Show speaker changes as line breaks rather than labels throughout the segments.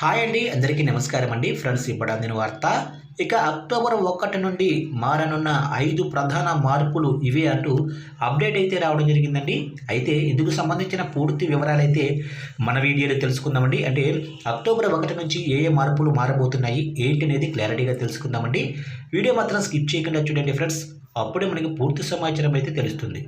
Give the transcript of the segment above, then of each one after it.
Hi అండి అందరికీ నమస్కారం అండి. ఫ్రెండ్స్ ఇప్పుడు అందిన వార్త ఇక అక్టోబర్ ఒకటి నుండి మారనున్న ఐదు ప్రధాన మార్పులు ఇవే అంటూ అప్డేట్ అయితే రావడం జరిగిందండి. అయితే ఇందుకు సంబంధించిన పూర్తి వివరాలు అయితే మన వీడియోలో తెలుసుకుందామండి. అంటే అక్టోబర్ ఒకటి నుంచి ఏ ఏ మార్పులు మారబోతున్నాయి ఏంటి అనేది క్లారిటీగా తెలుసుకుందామండి. వీడియో మాత్రం స్కిప్ చేయకుండా చూడండి ఫ్రెండ్స్. అప్పుడే మనకి పూర్తి సమాచారం అయితే తెలుస్తుంది.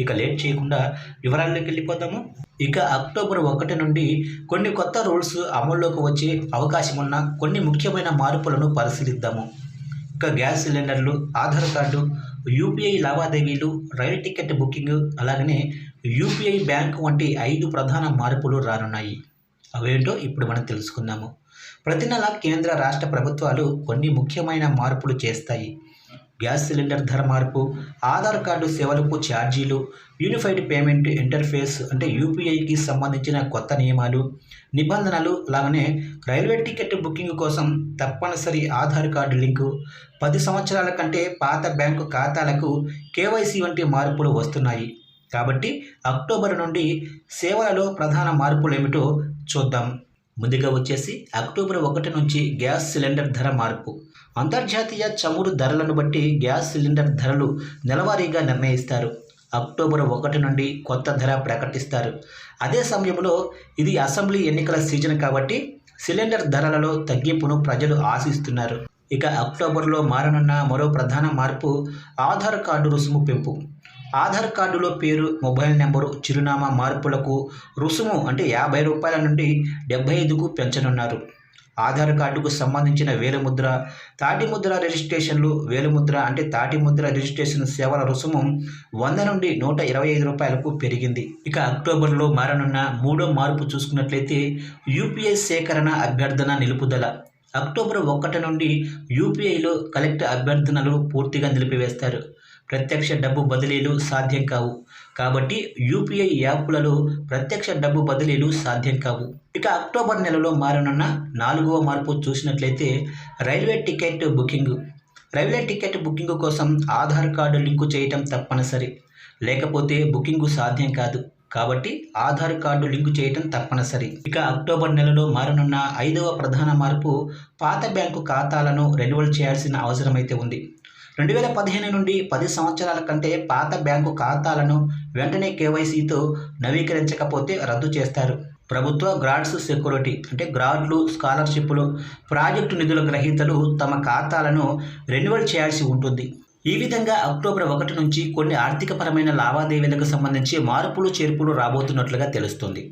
ఇక లేట్ చేయకుండా వివరాల్లోకి వెళ్ళిపోదాము. ఇక అక్టోబర్ ఒకటి నుండి కొన్ని కొత్త రూల్స్ అమల్లోకి వచ్చే అవకాశం ఉన్న కొన్ని ముఖ్యమైన మార్పులను పరిశీలిద్దాము. ఇక గ్యాస్ సిలిండర్లు ఆధార్ కార్డు యూపీఐ లావాదేవీలు రైలు టికెట్ బుకింగ్ అలాగనే యూపీఐ బ్యాంక్ వంటి ఐదు ప్రధాన మార్పులు రానున్నాయి. అవేంటో ఇప్పుడు మనం తెలుసుకుందాము. ప్రతి నెల కేంద్ర రాష్ట్ర ప్రభుత్వాలు కొన్ని ముఖ్యమైన మార్పులు చేస్తాయి. గ్యాస్ సిలిండర్ ధర మార్పు ఆధార్ కార్డు సేవలకు ఛార్జీలు యూనిఫైడ్ పేమెంట్ ఇంటర్ఫేస్ అంటే యూపీఐకి సంబంధించిన కొత్త నియమాలు నిబంధనలు అలాగనే రైల్వే టికెట్ బుకింగ్ కోసం తప్పనిసరి ఆధార్ కార్డు లింకు. పది సంవత్సరాల కంటే పాత బ్యాంకు ఖాతాలకు కేవైసీ వంటి మార్పులు వస్తున్నాయి. కాబట్టి అక్టోబర్ నుండి సేవలలో ప్రధాన మార్పులు ఏమిటో చూద్దాం. ముందుగా వచ్చేసి అక్టోబర్ ఒకటి నుంచి గ్యాస్ సిలిండర్ ధర మార్పు. అంతర్జాతీయ చమురు ధరలను బట్టి గ్యాస్ సిలిండర్ ధరలు నెలవారీగా నిర్ణయిస్తారు. అక్టోబర్ ఒకటి నుండి కొత్త ధర ప్రకటిస్తారు. అదే సమయంలో ఇది అసెంబ్లీ ఎన్నికల సీజన్ కాబట్టి సిలిండర్ ధరలలో తగ్గింపును ప్రజలు ఆశిస్తున్నారు. ఇక అక్టోబర్లో మారనున్న మరో ప్రధాన మార్పు ఆధార్ కార్డు రుసుము పెంపు. ఆధార్ కార్డులో పేరు మొబైల్ నెంబరు చిరునామా మార్పులకు రుసుము అంటే యాభై రూపాయల నుండి డెబ్బై ఐదుకు పెంచనున్నారు. ఆధార్ కార్డుకు సంబంధించిన వేలముద్ర తాటి ముద్ర రిజిస్ట్రేషన్లు వేలుముద్ర అంటే తాటి ముద్ర రిజిస్ట్రేషన్ సేవల రుసుము వంద నుండి నూట ఇరవై ఐదు రూపాయలకు పెరిగింది. ఇక అక్టోబర్లో మారనున్న మూడో మార్పు చూసుకున్నట్లయితే యూపీఐ సేకరణ అభ్యర్థన నిలుపుదల. అక్టోబర్ ఒకటి నుండి యూపీఐలో కలెక్ట్ అభ్యర్థనలు పూర్తిగా నిలిపివేస్తారు. ప్రత్యక్ష డబ్బు బదిలీలు సాధ్యం కావు. కాబట్టి యూపీఐ యాప్లలో ప్రత్యక్ష డబ్బు బదిలీలు సాధ్యం కావు. ఇక అక్టోబర్ నెలలో మారనున్న నాలుగవ మార్పు చూసినట్లయితే railway ticket booking. Railway ticket booking కోసం ఆధార్ కార్డు లింకు చేయటం తప్పనిసరి. లేకపోతే బుకింగ్ సాధ్యం కాదు. కాబట్టి ఆధార్ కార్డు లింకు చేయటం తప్పనిసరి. ఇక అక్టోబర్ నెలలో మారనున్న ఐదవ ప్రధాన మార్పు పాత బ్యాంకు ఖాతాలను రెన్యువల్ చేయాల్సిన అవసరమైతే ఉంది. రెండు వేల పదిహేను నుండి పది సంవత్సరాల కంటే పాత బ్యాంకు ఖాతాలను వెంటనే కేవైసీతో నవీకరించకపోతే రద్దు చేస్తారు. ప్రభుత్వ గ్రాడ్స్ సెక్యూరిటీ అంటే గ్రాడ్లు స్కాలర్షిప్లు ప్రాజెక్టు నిధుల గ్రహీతలు తమ ఖాతాలను రెన్యువల్ చేయాల్సి ఉంటుంది. ఈ విధంగా అక్టోబర్ ఒకటి నుంచి కొన్ని ఆర్థికపరమైన లావాదేవీలకు సంబంధించి మార్పులు చేర్పులు రాబోతున్నట్లుగా తెలుస్తుంది.